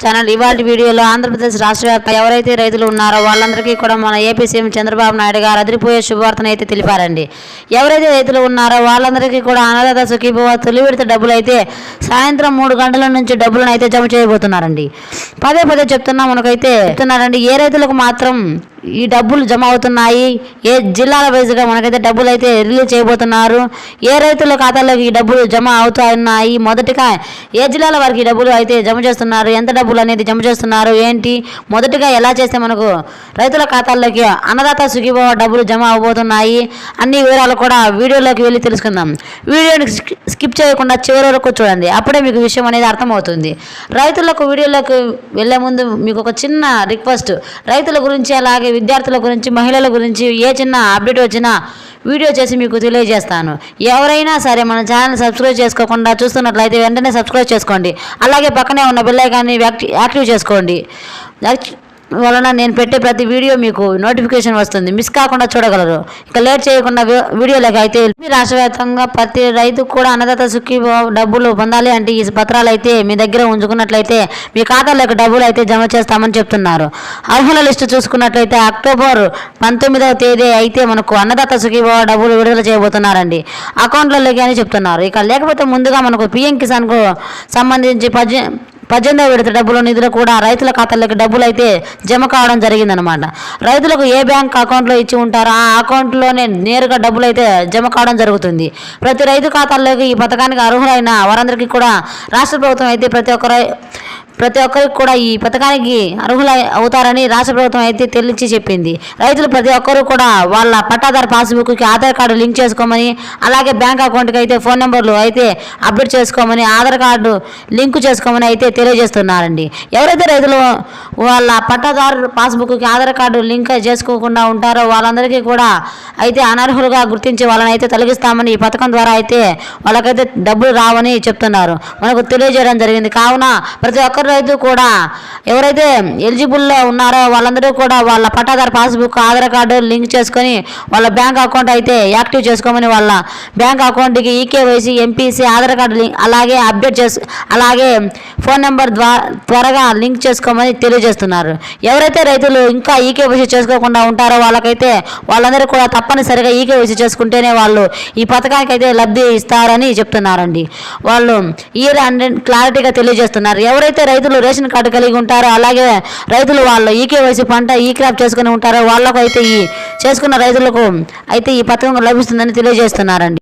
Channel ఇవాళ వీడియోలో ఆంధ్రప్రదేశ్ రాష్ట్ర వ్యాప్తంగా ఎవరైతే రైతులు ఉన్నారో వాళ్ళందరికీ కూడా మన ఏపీ సీఎం చంద్రబాబు నాయుడు గారు అదిరిపోయే శుభవార్తను అయితే తెలిపారండి. ఎవరైతే రైతులు ఉన్నారో వాళ్ళందరికీ కూడా అన్నదాత సుఖీభవ తొలి విడత డబ్బులు అయితే సాయంత్రం మూడు గంటల నుంచి డబ్బులను అయితే జమ చేయబోతున్నారండి. పదే పదే చెప్తున్నా మనకైతే చెప్తున్నారండి ఏ రైతులకు మాత్రం ఈ డబ్బులు జమ అవుతున్నాయి. ఏ జిల్లాల వైజ్గా మనకైతే డబ్బులు అయితే రిలీజ్ చేయబోతున్నారు. ఏ రైతుల ఖాతాలోకి ఈ డబ్బులు జమ అవుతున్నాయి? మొదటిగా ఏ జిల్లాల వారికి ఈ డబ్బులు అయితే జమ చేస్తున్నారు? ఎంత డబ్బులు అనేది జమ చేస్తున్నారు? ఏంటి? మొదటిగా ఎలా చేస్తే మనకు రైతుల ఖాతాల్లోకి అన్నదాత సుఖీభవ డబ్బులు జమ అవబోతున్నాయి? అన్ని వివరాలు కూడా వీడియోలోకి వెళ్ళి తెలుసుకుందాం. వీడియోని స్కిప్ చేయకుండా చివరి వరకు చూడండి. అప్పుడే మీకు విషయం అనేది అర్థమవుతుంది. రైతులకు వీడియోలోకి వెళ్ళే ముందు మీకు ఒక చిన్న రిక్వెస్ట్. రైతుల గురించి అలాగే విద్యార్థుల గురించి మహిళల గురించి ఏ చిన్న అప్డేట్ వచ్చినా వీడియో చేసి మీకు తెలియజేస్తాను. ఎవరైనా సరే మన ఛానల్ సబ్స్క్రైబ్ చేసుకోకుండా చూస్తున్నట్లయితే వెంటనే సబ్స్క్రైబ్ చేసుకోండి. అలాగే పక్కనే ఉన్న బిల్లైకాన్ని యాక్టివ్ చేసుకోండి. వలన నేను పెట్టే ప్రతి వీడియో మీకు నోటిఫికేషన్ వస్తుంది. మిస్ కాకుండా చూడగలరు. ఇక లేట్ చేయకుండా వీడియోలకి వీడియోలోకి అయితే మీ రాష్ట్ర వ్యాప్తంగా ప్రతి రైతు కూడా అన్నదాత సుఖీ డబ్బులు పొందాలి అంటే ఈ పత్రాలు అయితే మీ దగ్గర ఉంచుకున్నట్లయితే మీ ఖాతాలోకి డబ్బులు అయితే జమ చేస్తామని చెప్తున్నారు. అర్హుల లిస్టు చూసుకున్నట్లయితే అక్టోబర్ పంతొమ్మిదవ తేదీ అయితే మనకు అన్నదాత సుఖీభావ డబ్బులు విడుదల చేయబోతున్నారండి. అకౌంట్లలోకి అని చెప్తున్నారు. ఇక లేకపోతే ముందుగా మనకు పిఎం కిసాన్కు సంబంధించి పద్దె పద్దెనిమిదవ విడత డబ్బులు నిధులు కూడా రైతుల ఖాతాలోకి డబ్బులు అయితే జమ కావడం జరిగిందనమాట రైతులకు ఏ బ్యాంక్ అకౌంట్లో ఇచ్చి ఉంటారో ఆ అకౌంట్లోనే నేరుగా డబ్బులు అయితే జమ కావడం జరుగుతుంది. ప్రతి రైతు ఖాతాల్లోకి ఈ పథకానికి అర్హులైన వారందరికీ కూడా రాష్ట్ర ప్రభుత్వం అయితే ప్రతి ఒక్కరి ప్రతి ఒక్కరికి కూడా ఈ పథకానికి అర్హుల అవుతారని రాష్ట్ర ప్రభుత్వం అయితే తెలిసి చెప్పింది. రైతులు ప్రతి ఒక్కరూ కూడా వాళ్ళ పట్టాదారు పాస్బుక్కి ఆధార్ కార్డు లింక్ చేసుకోమని అలాగే బ్యాంక్ అకౌంట్కి అయితే ఫోన్ నెంబర్లు అయితే అప్డేట్ చేసుకోమని ఆధార్ కార్డు లింక్ చేసుకోమని అయితే తెలియజేస్తున్నారండి. ఎవరైతే రైతులు వాళ్ళ పట్టాదారు పాస్బుక్కి ఆధార్ కార్డు లింక్ చేసుకోకుండా ఉంటారో వాళ్ళందరికీ కూడా అయితే అనర్హులుగా గుర్తించి వాళ్ళని అయితే తొలగిస్తామని ఈ పథకం ద్వారా అయితే వాళ్ళకైతే డబ్బులు రావని చెప్తున్నారు. మనకు తెలియజేయడం జరిగింది. కావున ప్రతి ఒక్కరు రైతు కూడా ఎవరైతే ఎలిజిబుల్లో ఉన్నారో వాళ్ళందరూ కూడా వాళ్ళ పట్టాదారు పాస్బుక్ ఆధార్ కార్డు లింక్ చేసుకొని వాళ్ళ బ్యాంక్ అకౌంట్ అయితే యాక్టివ్ చేసుకోమని వాళ్ళ బ్యాంక్ అకౌంట్కి eKYC MPC Aadhaar card link అలాగే అప్డేట్ చేసు అలాగే ఫోన్ నెంబర్ ద్వారా త్వరగా లింక్ చేసుకోమని తెలియజేస్తున్నారు. ఎవరైతే రైతులు ఇంకా ఈకేవైసీ చేసుకోకుండా ఉంటారో వాళ్ళకైతే వాళ్ళందరూ కూడా తప్పనిసరిగా ఈకేవైసీ చేసుకుంటేనే వాళ్ళు ఈ పథకానికి అయితే లబ్ధి ఇస్తారని చెప్తున్నారండి. వాళ్ళు ఈ క్లారిటీగా తెలియజేస్తున్నారు. ఎవరైతే రైతులు రేషన్ కార్డు కలిగి ఉంటారో అలాగే రైతులు వాళ్ళు ఈకేవైసీ పంట ఈ క్రాప్ చేసుకుని ఉంటారో వాళ్ళకు అయితే ఈ చేసుకున్న రైతులకు అయితే ఈ పథకం లభిస్తుందని తెలియజేస్తున్నారండి.